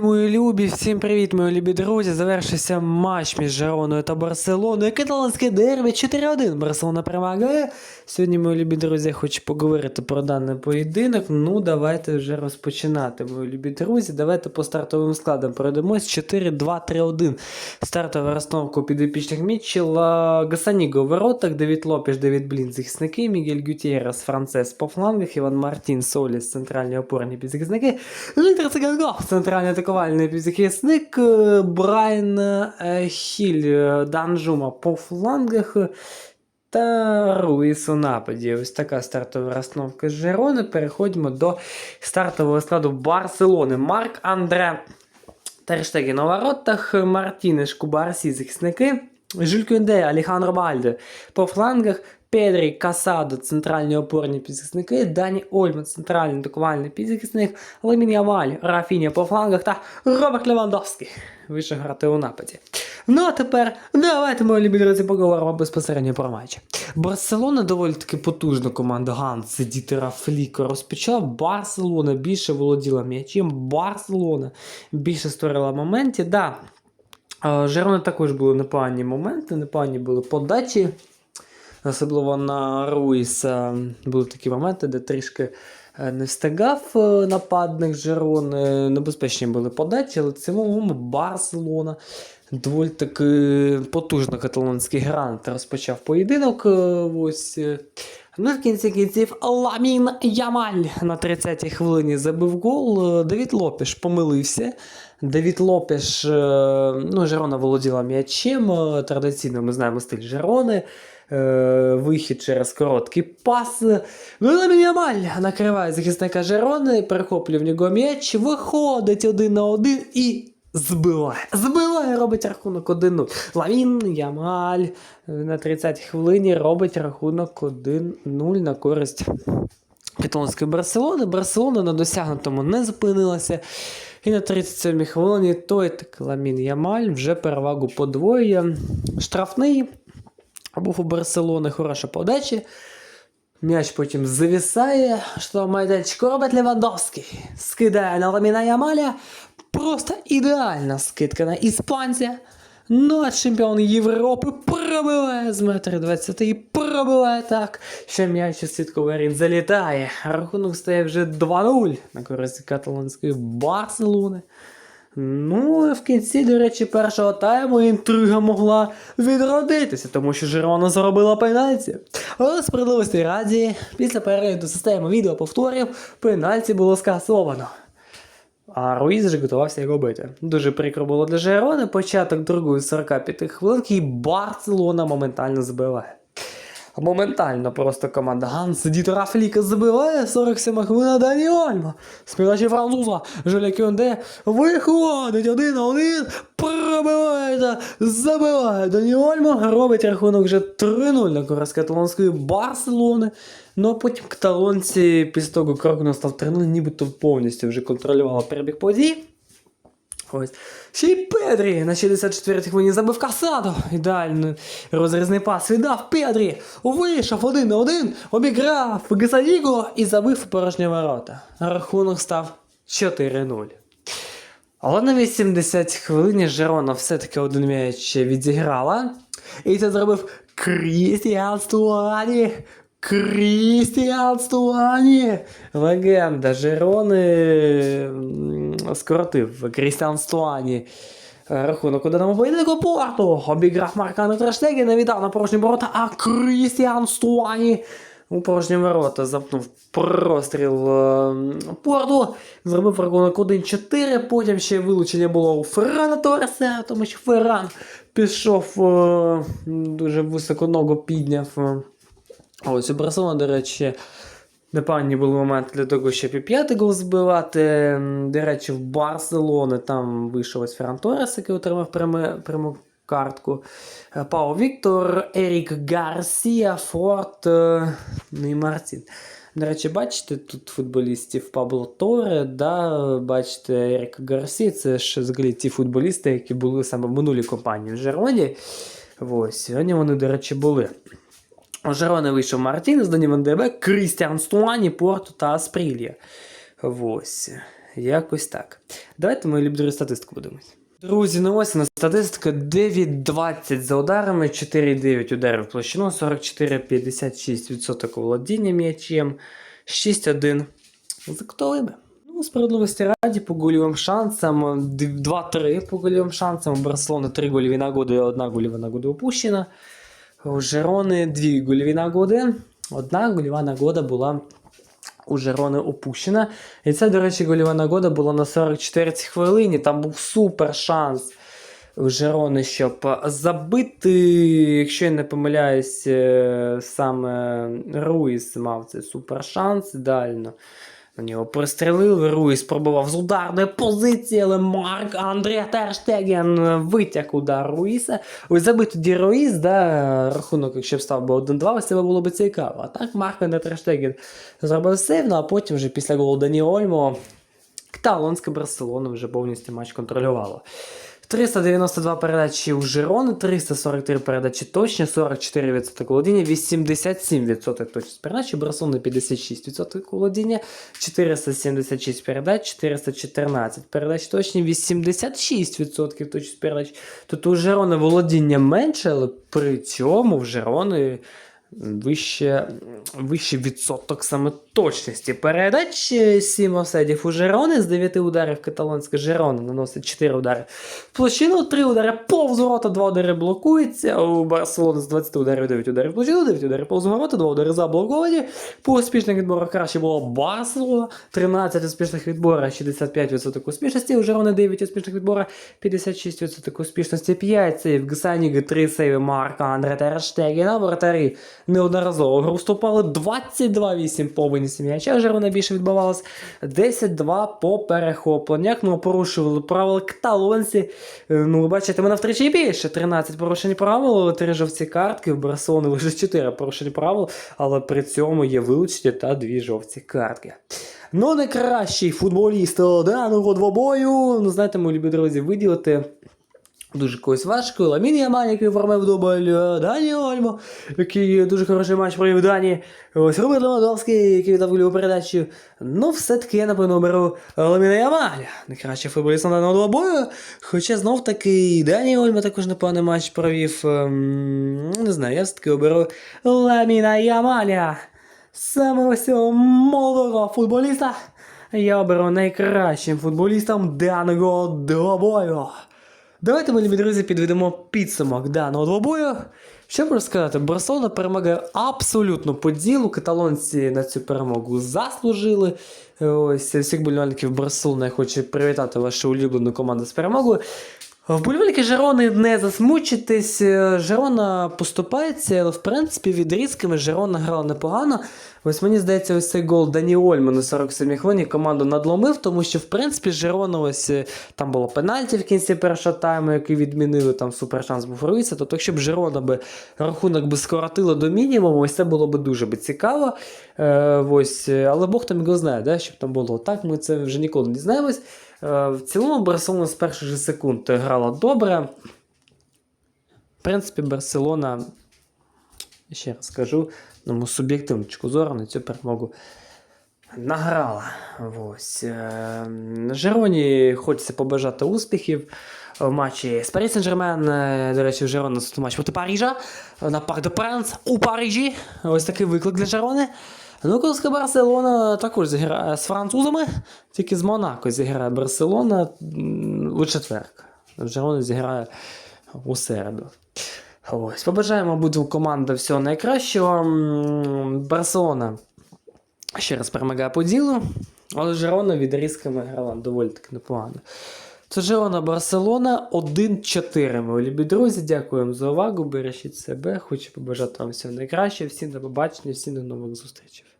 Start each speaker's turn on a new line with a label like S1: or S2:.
S1: Мої любі, всім привіт, мої любі друзі. Завершився матч між Жероною та Барселоною. Каталонське дербі 4-1. Барселона перемагає. Сьогодні, мої любі друзі, я хочу поговорити про даний поєдинок. Ну, давайте вже розпочинати, мої любі друзі. Давайте по стартовим складам пройдемось. 4-2-3-1. Стартова розстановка підопічних Мітчела. Гасаніго у воротах, Девід Лопіш, Девід Блін, захисники, Мігель Гютєрес, Францес по флангах, Іван Мартін, Соліс, центральні опорні півзахисники, Віктор Циганков, центральний атакувальний півзахисник, е, Брайан е, Хіль, е, Данжума по флангах та Руїс у нападі. Ось така стартова розстановка Жерони. Переходимо до стартового складу Барселони. Марк Андре Терштеген у воротах, Мартінеш, Кубарсі, захисники, Жюль Кюнде, Алехандро Бальде по флангах, Педрі, Касадо, центральні опорні підзахисники, Дані Ольма, центральний атакувальний підзахисник, Ламін Яваль, Рафіня по флангах та Роберт Левандовський вийшов грати у нападі. Ну а тепер давайте, любі друзі, поговоримо безпосередньо про матч. Барселона доволі таки потужна команда Ганса Дітера Фліка розпочала. Барселона більше володіла м'ячем, Барселона більше створила моментів. Да, е, Жерона також були непогані моменти, непогані були подачі. Особливо на Руїса були такі моменти, де трішки е, не встигав е, нападник Жерони. Небезпечні були подачі, але цілому Барселона доволі таки потужно каталонський грант розпочав поєдинок. е, Ось. е. Ну, в кінці кінців Ламін Ямаль на 30-й хвилині забив гол. Е, Давід Лопеш помилився. Давід Лопеш, е, ну, Жерона володіла м'ячем. е, Традиційно ми знаємо стиль Жерони. Е, Вихід через короткий пас. Ну, Ямаль накриває захисника Жерони, перехоплює в нього м'яч, виходить один на один і Збиває. Збиває, робить рахунок 1-0. Ламін Ямаль на 30-й хвилині робить рахунок 1-0 на користь каталонської Барселони. Барселона на досягнутому не зупинилася. І на 37-й хвилині той так Ламін Ямаль вже перевагу подвоює. Штрафний був у Барселони, хороша подача. М'яч потім завісає, що майданчик робить Левандовський. Скидає на Ламіна Ямаля. Просто ідеальна скидка на іспанця. Ну, а чемпіон Європи пробиває з метра 20 і пробиває так, що м'яч у сітковий рід залітає. Рахунок стає вже 2-0 на користь каталонської Барселони. Ну, в кінці, до речі, першого тайму інтрига могла відродитися, тому що Жирона заробила пенальті. Але справедливості раді, після перегляду системи відеоповторів, пенальті було скасовано. А Руїз вже готувався його робити. Дуже прикро було для Жерони. Початок другої 45 хвилинки і Барселона моментально забиває. Моментально просто команда Ганс Дітера Фліка забиває 47 хвилина Дані Ольма. З француза Жуля Кюнде виходить один на один, пробиває забиває Дані Ольма, робить рахунок вже 3-0 на користь каталонської Барселони. Ну а потім каталонці після того, як рахунок став 3-0, нібито повністю вже контролювали перебіг подій. Ось. Ще й Педрі на 64-й хвилині забив Касадо. Ідеальний розрізний пас віддав Педрі. Вийшов один на один, обіграв Гасаніго і забив порожні ворота. Рахунок став 4-0. Але на 80 хвилині Жерона все-таки один м'яч відзіграла. І це зробив Крістіан Стуані. Крістіан Стуані! Легенда Жерони скоротив Крістіан Стуані. Е, Рахунок у даному поєдинку Порту. Обіграв Маркана Трештегена, віддав на порожні ворота, а Крістіан Стуані у порожні ворота запнув простріл е, Порту. Зробив рахунок 1-4. Потім ще вилучення було у Феррана Торреса, тому що Ферран пішов е, дуже високо ногу підняв. Ось у Барселони, до речі, непогані були моменти для того, щоб і п'ятий гол збивати. До речі, в Барселони там вийшов ось Ферран який отримав пряме, пряму картку. Е, Пау Віктор, Ерік Гарсія, Форт, е, ну Мартін. До речі, бачите тут футболістів Пабло Торе, да, бачите, Ерік Гарсі, це ж взагалі ті футболісти, які були саме в минулій компанії в Жероні. Ось, сьогодні вони, до речі, були. Жерони вийшов Мартін, Дані Ван Дебе, Крістіан Стуані, Порту та Аспрілія. Ось. Якось так. Давайте ми друзі, статистику подивимось. Друзі, ну ось на статистика 9-20 за ударами, 4,9 ударів площину, 44-56% володіння м'ячем, 6-1 за кутовими. Ну, справедливості раді, по гольовим шансам 2-3 по гольовим шансам. У Барселони 3 гольові нагоди, 1 гольова нагода упущена. У Жерони 2 гольові нагоди. Одна гольова нагода була у Жерони опущена. І це, до речі, гольова нагода була на 44-й хвилині. Там був супер шанс у Жерони, щоб забити, якщо я не помиляюсь, е, саме Руїс мав цей супер шанс ідеально. На нього пристрелили, Руїс спробував з ударної позиції, але Марк Андрія Терштеген витяг удар Руїса. Ось забив тоді Руїс, да, рахунок, якщо б став би 1-2, ось це було б цікаво. А так Марк Андрій Терштеген зробив сейв, ну а потім вже після голу Дані Ольмо каталонська Барселона вже повністю матч контролювала. 392 передачі у Жирони, 343 передачі точні, 44% володіння, 87% точність передач, у Барселони 56% володіння, 476 передач, 414 передач точні, 86% точність передач. Тут у Жирони володіння менше, але при цьому в Жирони вище, вищий відсоток саме точності передач. 7 офсайдів у Жерони з 9 ударів каталонська Жерона наносить 4 удари в площину, 3 удари повз ворота, 2 удари блокуються. У Барселони з 20 ударів 9 ударів площину, 9 ударів повз ворота, 2 удари заблоковані. По успішних відборах краще було Барселона, 13 успішних відборах, 65% успішності. У Жерони 9 успішних відборах, 56% успішності. 5 сейв Гсаніги, 3 сейви Марка Андре Терштегіна, воротарі неодноразово гру вступали 22-8 по винесі м'яча. Жерона більше відбувалось 10-2 по перехопленнях. Ну, порушували правила каталонці. Е, Ну, ви бачите, мене втричі більше. 13 порушень правил, 3 жовті картки. В Барселони лише 4 порушені правил, але при цьому є вилучення та 2 жовті картки. Ну, найкращий футболіст даного двобою. Ну, знаєте, мої любі друзі, виділити. Дуже когось важко. Ламін Ямаль, який оформив дубль, е, Дані Ольмо, який дуже хороший матч провів Дані. Ось Роберт Левандовський, який віддав гольову передачу. Ну, все-таки я, напевно, беру Ламіна Ямаля. Найкращий футболіст на даного двобою. Хоча знов таки Дані Ольмо також непоганий матч провів. Ем, Не знаю, я все-таки оберу Ламіна Ямаля. Саме ось цього молодого футболіста я оберу найкращим футболістом даного двобою. Давайте, ми, друзі, підведемо підсумок даного двобою. Що можу сказати, Барселона перемагає абсолютно по ділу. Каталонці на цю перемогу заслужили. Ось всіх болівальників Барселони я хочу привітати вашу улюблену команду з перемогою. Вболівальники Жерони не засмучитесь. Жерона поступається, але в принципі відрізками Жерона грала непогано. Ось мені здається, ось цей гол Дані Ольма на 47 хвилині команду надломив, тому що в принципі Жерона ось е, там було пенальті в кінці першого тайму, який відмінили, там супер шанс був Руїса. Тобто, якщо б Жерона би рахунок би скоротила до мінімуму, ось це було б дуже би цікаво. Е, ось, е, але Бог там його знає, да, щоб там було так. Ми це вже ніколи не дізнаємось. Е, В цілому Барселона з перших же секунд грала добре. В принципі, Барселона, ще раз скажу, мою суб'єктивну точку зору на цю перемогу награла. Ось. е, Жероні хочеться побажати успіхів в матчі з Парі Сен-Жермен. До речі, в Жерона це матч проти Парижа на Парк де Пренс у Парижі. Ось такий виклик для Жерони. Ну, Барселона також зіграє з французами, тільки з Монако зіграє Барселона у четвер. Жерона зіграє у середу. Ось, побажаємо обидву командам всього найкращого. Барселона ще раз перемагає по ділу, але Жерона відрізками грала доволі таки непогано. Це Жерона Барселона 1-4. Мої любі друзі, дякуємо за увагу. Бережіть себе. Хочу побажати вам всього найкращого. Всім до побачення, всім до нових зустрічей.